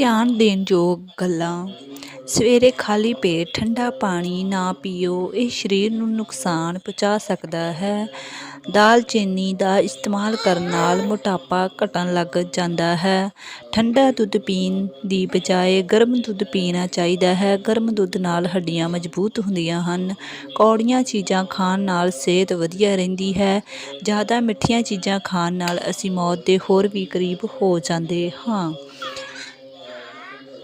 ਧਿਆਨ ਦੇਣ ਯੋਗ ਗੱਲਾਂ। ਸਵੇਰੇ ਖਾਲੀ ਪੇਟ ਠੰਡਾ ਪਾਣੀ ਨਾ ਪੀਓ, ਇਹ ਸਰੀਰ ਨੂੰ ਨੁਕਸਾਨ ਪਹੁੰਚਾ ਸਕਦਾ ਹੈ। ਦਾਲਚੀਨੀ ਦਾ ਇਸਤੇਮਾਲ ਕਰਨ ਨਾਲ ਮੋਟਾਪਾ ਘਟਣ ਲੱਗ ਜਾਂਦਾ ਹੈ। ਠੰਡਾ ਦੁੱਧ ਪੀਣ ਦੀ ਬਜਾਏ ਗਰਮ ਦੁੱਧ ਪੀਣਾ ਚਾਹੀਦਾ ਹੈ। ਗਰਮ ਦੁੱਧ ਨਾਲ ਹੱਡੀਆਂ ਮਜ਼ਬੂਤ ਹੁੰਦੀਆਂ ਹਨ। ਕੌੜੀਆਂ ਚੀਜ਼ਾਂ ਖਾਣ ਨਾਲ ਸਿਹਤ ਵਧੀਆ ਰਹਿੰਦੀ ਹੈ। ਜ਼ਿਆਦਾ ਮਿੱਠੀਆਂ ਚੀਜ਼ਾਂ ਖਾਣ ਨਾਲ ਅਸੀਂ ਮੌਤ ਦੇ ਹੋਰ ਵੀ ਕਰੀਬ ਹੋ ਜਾਂਦੇ ਹਾਂ।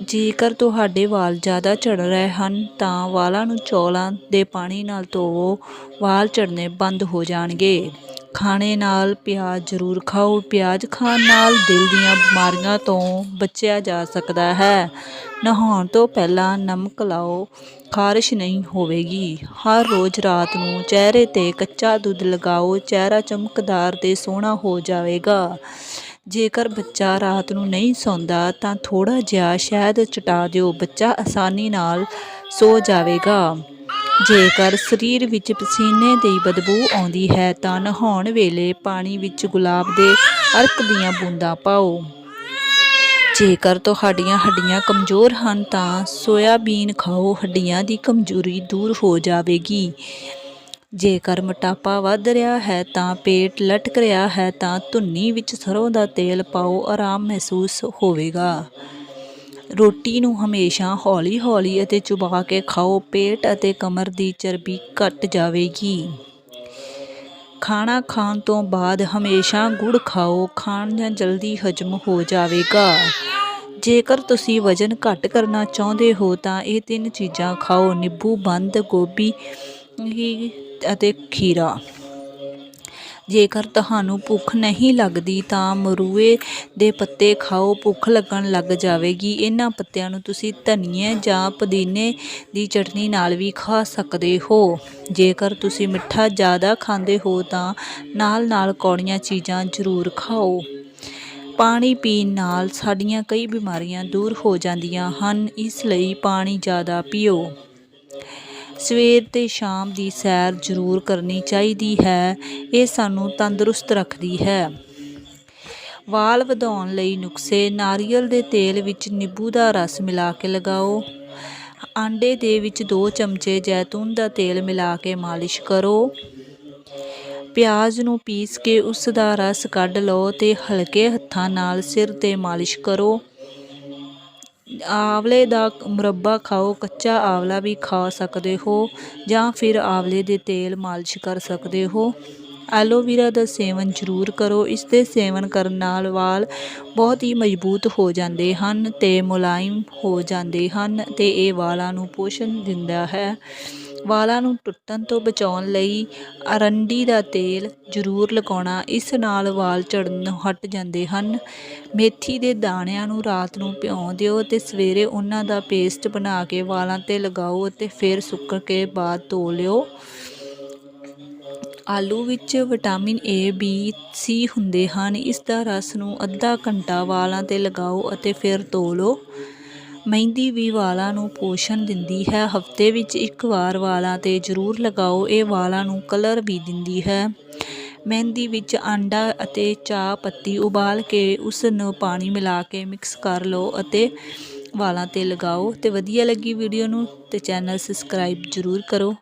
ਜੇਕਰ ਤੁਹਾਡੇ ਵਾਲ ਜ਼ਿਆਦਾ ਝੜ ਰਹੇ ਹਨ, ਤਾਂ ਵਾਲਾਂ ਨੂੰ ਚੌਲਾਂ ਦੇ ਪਾਣੀ ਨਾਲ ਧੋਵੋ। ਵਾਲ ਝੜਨੇ ਬੰਦ ਹੋ ਜਾਣਗੇ। ਖਾਣੇ ਨਾਲ ਪਿਆਜ਼ ਜ਼ਰੂਰ ਖਾਓ। ਪਿਆਜ਼ ਖਾਣ ਨਾਲ ਦਿਲ ਦੀਆਂ ਬਿਮਾਰੀਆਂ ਤੋਂ ਬਚਿਆ ਜਾ ਸਕਦਾ ਹੈ। ਨਹਾਉਣ ਤੋਂ ਪਹਿਲਾਂ ਨਮਕ ਲਾਓ। ਖਾਰਿਸ਼ ਨਹੀਂ ਹੋਵੇਗੀ। ਹਰ ਰੋਜ਼ ਰਾਤ ਨੂੰ ਚਿਹਰੇ 'ਤੇ ਕੱਚਾ ਦੁੱਧ ਲਗਾਓ। ਚਿਹਰਾ ਚਮਕਦਾਰ ਤੇ ਸੋਹਣਾ ਹੋ ਜਾਵੇਗਾ। ਜੇਕਰ ਬੱਚਾ ਰਾਤ ਨੂੰ ਨਹੀਂ ਸੌਂਦਾ ਤਾਂ ਥੋੜਾ ਜਿਹਾ ਸ਼ਹਿਦ ਚਟਾ ਦਿਓ, ਬੱਚਾ ਆਸਾਨੀ ਨਾਲ ਸੋ ਜਾਵੇਗਾ। ਜੇਕਰ ਸਰੀਰ ਵਿੱਚ ਪਸੀਨੇ ਦੀ ਬਦਬੂ ਆਉਂਦੀ ਹੈ ਤਾਂ ਨਹਾਉਣ ਵੇਲੇ ਪਾਣੀ ਵਿੱਚ ਗੁਲਾਬ ਦੇ ਅਰਕ ਦੀਆਂ ਬੂੰਦਾਂ ਪਾਓ। ਜੇਕਰ ਤੁਹਾਡੀਆਂ ਹੱਡੀਆਂ ਕਮਜ਼ੋਰ ਹਨ ਤਾਂ ਸੋਇਆਬੀਨ ਖਾਓ, ਹੱਡੀਆਂ ਦੀ ਕਮਜ਼ੋਰੀ ਦੂਰ ਹੋ ਜਾਵੇਗੀ। ਜੇਕਰ ਮੋਟਾਪਾ ਵੱਧ ਰਿਹਾ ਹੈ ਤਾਂ ਪੇਟ ਲਟਕ ਰਿਹਾ ਹੈ ਤਾਂ ਧੁੰਨੀ ਵਿੱਚ ਸਰੋਂ ਦਾ ਤੇਲ ਪਾਓ, ਆਰਾਮ ਮਹਿਸੂਸ ਹੋਵੇਗਾ। ਰੋਟੀ ਨੂੰ ਹਮੇਸ਼ਾ ਹੌਲੀ-ਹੌਲੀ ਅਤੇ ਚੁਬਾ ਕੇ ਖਾਓ, ਪੇਟ ਅਤੇ ਕਮਰ ਦੀ ਚਰਬੀ ਘਟ ਜਾਵੇਗੀ। ਖਾਣਾ ਖਾਣ ਤੋਂ ਬਾਅਦ ਹਮੇਸ਼ਾ ਗੁੜ ਖਾਓ, ਖਾਣ ਜਾਂ ਜਲਦੀ ਹਜਮ ਹੋ ਜਾਵੇਗਾ। ਜੇਕਰ ਤੁਸੀਂ ਵਜ਼ਨ ਘੱਟ ਕਰਨਾ ਚਾਹੁੰਦੇ ਹੋ ਤਾਂ ਇਹ ਤਿੰਨ ਚੀਜ਼ਾਂ ਖਾਓ, ਨਿੰਬੂ, ਬੰਦ ਗੋਭੀ ਹੀ ਅਤੇ ਖੀਰਾ। ਜੇਕਰ ਤੁਹਾਨੂੰ ਭੁੱਖ ਨਹੀਂ ਲੱਗਦੀ ਤਾਂ ਮਰੂਏ ਦੇ ਪੱਤੇ ਖਾਓ, ਭੁੱਖ ਲੱਗਣ ਲੱਗ ਜਾਵੇਗੀ। ਇਹਨਾਂ ਪੱਤਿਆਂ ਨੂੰ ਤੁਸੀਂ ਧਨੀਏ ਜਾਂ ਪੁਦੀਨੇ ਦੀ ਚਟਨੀ ਨਾਲ ਵੀ ਖਾ ਸਕਦੇ ਹੋ। ਜੇਕਰ ਤੁਸੀਂ ਮਿੱਠਾ ਜ਼ਿਆਦਾ ਖਾਂਦੇ ਹੋ ਤਾਂ ਨਾਲ ਨਾਲ ਕੌੜੀਆਂ ਚੀਜ਼ਾਂ ਜ਼ਰੂਰ ਖਾਓ। ਪਾਣੀ ਪੀਣ ਨਾਲ ਸਾਡੀਆਂ ਕਈ ਬਿਮਾਰੀਆਂ ਦੂਰ ਹੋ ਜਾਂਦੀਆਂ ਹਨ, ਇਸ ਲਈ ਪਾਣੀ ਜ਼ਿਆਦਾ ਪੀਓ। ਸਵੇਰ ਤੇ ਸ਼ਾਮ ਦੀ ਸੈਰ ਜ਼ਰੂਰ ਕਰਨੀ ਚਾਹੀਦੀ ਹੈ। ਇਹ ਸਾਨੂੰ ਤੰਦਰੁਸਤ ਰੱਖਦੀ ਹੈ। ਵਾਲ ਵਧਾਉਣ ਲਈ ਨੁਕਸੇ ਨਾਰੀਅਲ ਦੇ ਤੇਲ ਵਿੱਚ ਨਿੰਬੂ ਦਾ ਰਸ ਮਿਲਾ ਕੇ ਲਗਾਓ। ਆਂਡੇ ਦੇ ਵਿੱਚ 2 ਚਮਚੇ ਜੈਤੂਨ ਦਾ ਤੇਲ ਮਿਲਾ ਕੇ ਮਾਲਿਸ਼ ਕਰੋ। ਪਿਆਜ਼ ਨੂੰ ਪੀਸ ਕੇ ਉਸ ਦਾ ਰਸ ਕੱਢ ਲਓ ਤੇ ਹਲਕੇ ਹੱਥਾਂ ਨਾਲ ਸਿਰ ਤੇ ਮਾਲਿਸ਼ ਕਰੋ। ਆਵਲੇ ਦਾ ਮੁਰੱਬਾ ਖਾਓ, ਕੱਚਾ ਆਵਲਾ ਵੀ ਖਾ ਸਕਦੇ ਹੋ ਜਾਂ ਫਿਰ ਆਵਲੇ ਦੇ ਤੇਲ ਮਾਲਿਸ਼ ਕਰ ਸਕਦੇ ਹੋ। ਐਲੋਵੀਰਾ ਦਾ ਸੇਵਨ ਜ਼ਰੂਰ ਕਰੋ। ਇਸ ਦੇ ਸੇਵਨ ਕਰਨ ਨਾਲ ਵਾਲ ਬਹੁਤ ਹੀ ਮਜ਼ਬੂਤ ਹੋ ਜਾਂਦੇ ਹਨ ਤੇ ਮੁਲਾਇਮ ਹੋ ਜਾਂਦੇ ਹਨ ਤੇ ਇਹ ਵਾਲਾਂ ਨੂੰ ਪੋਸ਼ਣ ਦਿੰਦਾ ਹੈ। ਵਾਲਾਂ ਨੂੰ ਟੁੱਟਣ ਤੋਂ ਬਚਾਉਣ ਲਈ ਅਰੰਡੀ ਦਾ ਤੇਲ ਜ਼ਰੂਰ ਲਗਾਉਣਾ, ਇਸ ਨਾਲ ਵਾਲ ਝੜਨ ਹਟ ਜਾਂਦੇ ਹਨ। ਮੇਥੀ ਦੇ ਦਾਣਿਆਂ ਨੂੰ ਰਾਤ ਨੂੰ ਭਿਓ ਦਿਓ ਤੇ ਸਵੇਰੇ ਉਹਨਾਂ ਦਾ ਪੇਸਟ ਬਣਾ ਕੇ ਵਾਲਾਂ ਤੇ ਲਗਾਓ ਅਤੇ ਫਿਰ ਸੁੱਕ ਕੇ ਬਾਅਦ ਧੋ ਲਿਓ। ਆਲੂ ਵਿੱਚ ਵਿਟਾਮਿਨ ਏ ਬੀ ਸੀ ਹੁੰਦੇ ਹਨ। ਇਸ ਦਾ ਰਸ ਨੂੰ ਅੱਧਾ ਘੰਟਾ ਵਾਲਾਂ ਤੇ ਲਗਾਓ ਅਤੇ ਫਿਰ ਧੋ ਲਓ। ਮਹਿੰਦੀ ਵੀ ਵਾਲਾਂ ਨੂੰ ਪੋਸ਼ਣ ਦਿੰਦੀ ਹੈ। ਹਫ਼ਤੇ ਵਿੱਚ ਇੱਕ ਵਾਰ ਵਾਲਾਂ ਤੇ ਜ਼ਰੂਰ ਲਗਾਓ। ਇਹ ਵਾਲਾਂ ਨੂੰ ਕਲਰ ਵੀ ਦਿੰਦੀ ਹੈ। ਮਹਿੰਦੀ ਵਿੱਚ ਆਂਡਾ ਅਤੇ ਚਾਹ ਪੱਤੀ ਉਬਾਲ ਕੇ ਉਸ ਨੂੰ ਪਾਣੀ ਮਿਲਾ ਕੇ ਮਿਕਸ ਕਰ ਲਓ ਅਤੇ ਵਾਲਾਂ ਤੇ ਲਗਾਓ। ਤੇ ਵਧੀਆ ਲੱਗੀ ਵੀਡੀਓ ਨੂੰ ਤੇ ਚੈਨਲ ਸਬਸਕ੍ਰਾਈਬ ਜ਼ਰੂਰ ਕਰੋ।